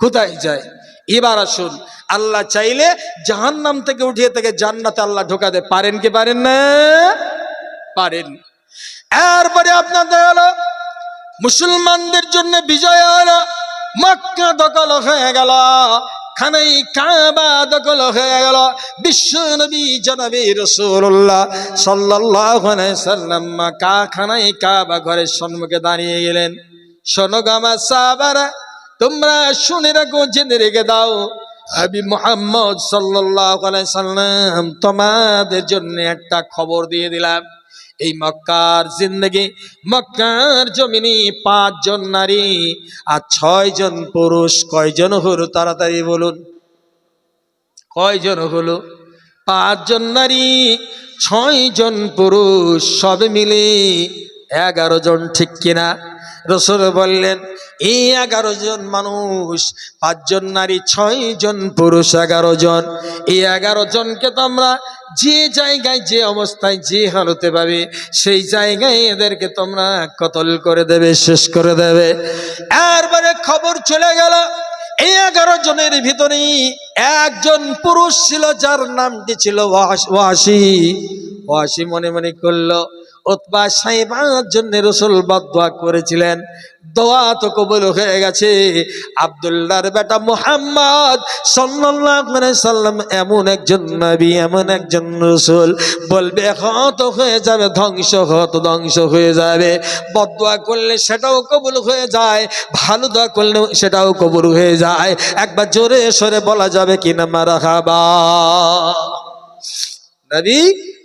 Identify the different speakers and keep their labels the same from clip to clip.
Speaker 1: কোথায় যায়? এবার আসুন, আল্লাহ চাইলে জাহান্নাম থেকে উঠিয়ে থেকে জান্নাতে আল্লাহ ঢোকাতে পারেন কি পারেন না? পারেন। এরপরে আপনাদের হলো, মুসলমানদের জন্য বিজয় হলো, মক্কা দখল হয়ে গেল, খানাই কাবা দখল হয়ে গেল, বিশ্ব নবী, জনবী রসুল্লাহ সাল্লাহ কা খানাই কাবা ঘরের সম্মুখে দাঁড়িয়ে গেলেন। শোনো গামা সাবারা তোমরা শুনে রাখো, জেনে রেখে দাও। আবি মোহাম্মদ সাল্লাম তোমাদের জন্য একটা খবর দিয়ে দিলাম। এই মক্কার জিন্দগি, মক্কার জমিনি পাঁচজন নারী আর ছয়জন পুরুষ। কয়জন হলো তাড়াতাড়ি বলুন? কয়জন হলো? পাঁচজন নারী, ছয়জন পুরুষ, সব মিলে এগারো জন ঠিক কিনা? রসুল বললেন, এই এগারো জন মানুষ, পাঁচজন নারী, ছয় জন পুরুষ, এগারো জন। এই এগারো জনকে তো আমরা যে জায়গায়, যে অবস্থায়, যে হালতে পাবে সেই জায়গায় এদেরকে তোমরা কতল করে দেবে, শেষ করে দেবে। এরপরে খবর চলে গেল, এই এগারো জনের ভিতরেই একজন পুরুষ ছিল, যার নামটি ছিল ওয়াসি ওয়াসি মনে মনে করল ওতবা সাহেবার জন্য রসুল বদোয়া করেছিলেন। দোয়া তো কবুল হয়ে গেছে। আবদুল্লাহর বেটা মুহাম্মদ আলাইহি সাল্লাম এমন একজন নবী, এমন একজন রসুল। বলবে, হত হয়ে যাবে, ধ্বংস, হত ধ্বংস হয়ে যাবে। বদোয়া করলে সেটাও কবুল হয়ে যায়, ভালো দোয়া করলে সেটাও কবুল হয়ে যায়। একবার জোরে সরে বলা যাবে কিনা মারা খাবা নবী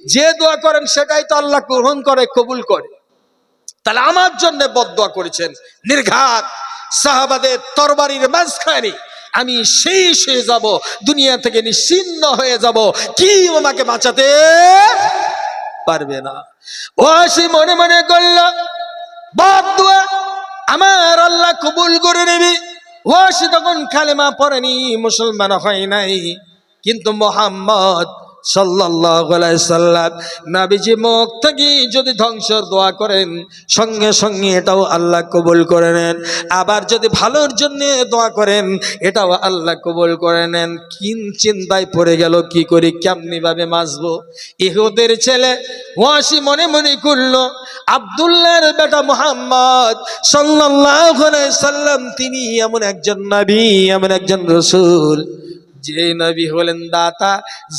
Speaker 1: যে দোয়া করেন সেটাই তো আল্লাহ গ্রহণ করে, কবুল করে। তাহলে আমার জন্য বদোয়া করেছেন নির্ঘাত সাহাবাদের তরবারির মাঝখানে। আমি শেষ হয়ে যাব, দুনিয়া থেকে নিশ্চিন্ন হয়ে যাব। কি আমাকে বাঁচাতে পারবে না। ও আসি মনে মনে করল বদুয়া আমার আল্লাহ কবুল করে নেবে। ও আসি তখন খালেমা পড়েনি, মুসলমান হয় নাই। কিন্তু মোহাম্মদ সাল্লাম। নাবিজি মুখ থেকে যদি ধ্বংসর দোয়া করেন, সঙ্গে সঙ্গে এটাও আল্লাহ কবুল করে নেন। আবার যদি ভালোর জন্য দোয়া করেন, এটাও আল্লাহ কবুল করে নেন। কিন চিন্তায় পড়ে গেল, কি করি, কেমনি ভাবে মাসবো ইহুদের ছেলে ওয়াসি মনে মনে করল, আবদুল্লাহর বেটা মুহাম্মদ আলাইহি সাল্লাম, তিনি এমন একজন নবী, এমন একজন রসূল। যে নবী হলেন দাতা,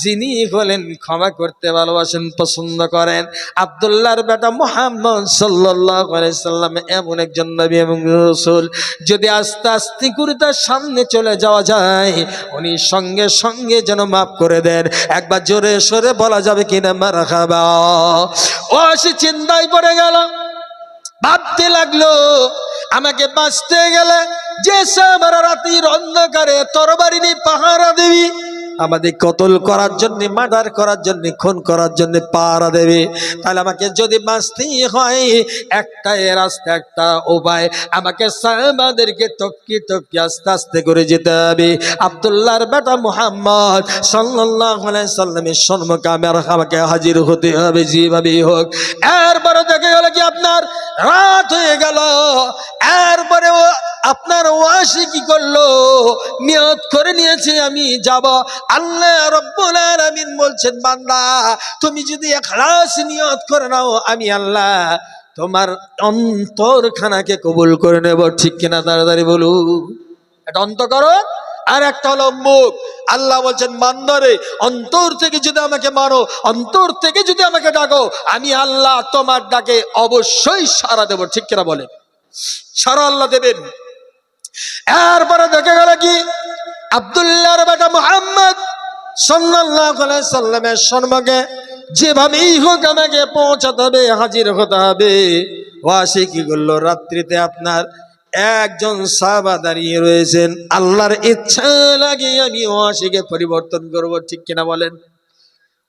Speaker 1: যিনি হলেন ক্ষমা করতে ভালোবাসেন, পছন্দ করেন। আবদুল্লাহর বেটা মোহাম্মদ সাল্লাম এমন একজন নবী এবং রসুল। যদি আস্তে আস্তে করে তার সামনে চলে যাওয়া যায়, উনি সঙ্গে সঙ্গে যেন মাফ করে দেন। একবার জোরে সরে বলা যাবে কিনা মারা খাবা ও, সে চিন্তায় পড়ে গেল। ভাবতে লাগল, আমাকে বাঁচতে গেলে যে সামারা রাতির অন্ধকারে তরবারিনী পাহারা দেবী আমাদের কতল করার জন্য, মার্ডার করার জন্য, খুন করার জন্য পাহারা দেবে। তাহলে আমাকে যদি বাঁচতেই হয় একটা এ রাস্তা, একটা উপায়। আমাকে সাহাবাদেরকে টপকি টপকি আস্তে আস্তে করে যেতে হবে। আবদুল্লাহর বেটা মুহাম্মদ আলাইহি সাল্লামের সম্মুখে আমার আমাকে হাজির হতে হবে যেভাবেই হোক। এরপরে দেখে গেল কি আপনার রাত হয়ে গেল। এরপরে আপনার ওয়াসি কি করল? নিয়ত করে নিয়েছে, আমি যাব। আল্লাহ রব্বুল আলামিন বলছেন, বান্দা, তুমি যদি এখলাস নিয়ত করে নাও, আমি আল্লাহ তোমার অন্তরখানাকে কবুল করে নেব। ঠিক কিনা তাড়াতাড়ি বলু এটা অন্ত করো আর একটা হলো মুখ আল্লাহ বলছেন মান্দরে অন্তর থেকে যদি আমাকে মানো অন্তর থেকে যদি আমাকে ডাকো, আমি আল্লাহ তোমার ডাকে অবশ্যই সারা দেব। ঠিক কিনা বলেন? সারা আল্লাহ দেবেন। এরপরে দেখে গেল কি? আবদুল্লাহর বেটা মোহাম্মদ সাল্লামের সম্মুখে যেভাবেই হোক আমাকে পৌঁছাতে হবে, হাজির হতে হবে। ওয়াসি কি করল, রাত্রিতে আপনার একজন সাহাবা দাঁড়িয়ে রয়েছেন। আল্লাহর ইচ্ছা লাগে আমি ওয়াসিকে পরিবর্তন করব, ঠিক কিনা বলেন?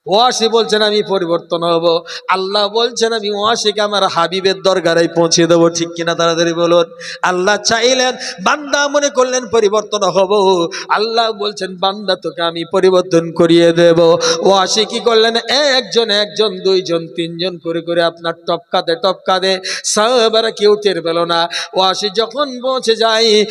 Speaker 1: ওয়াসি বলছেন, আমি পরিবর্তন হব। আল্লাহ বলছেন, আমি ওয়াসিকে আমার হাবিবের দরগারে পৌঁছে দেবো। ঠিক কিনা তাড়াতাড়ি বলুন। আল্লাহ চাইলেন, বান্দা মনে করলেন পরিবর্তন হব। আল্লাহ বলছেন, বান্দা, তোকে আমি পরিবর্তন করিয়ে দেব। ওয়াসি কি করলেন? একজন একজন, দুইজন, তিনজন করে করে আপনার টপকাতে টপকাতে সাহাবারা কেউ টের পেল না। ওয়াসি যখন পৌঁছে যায়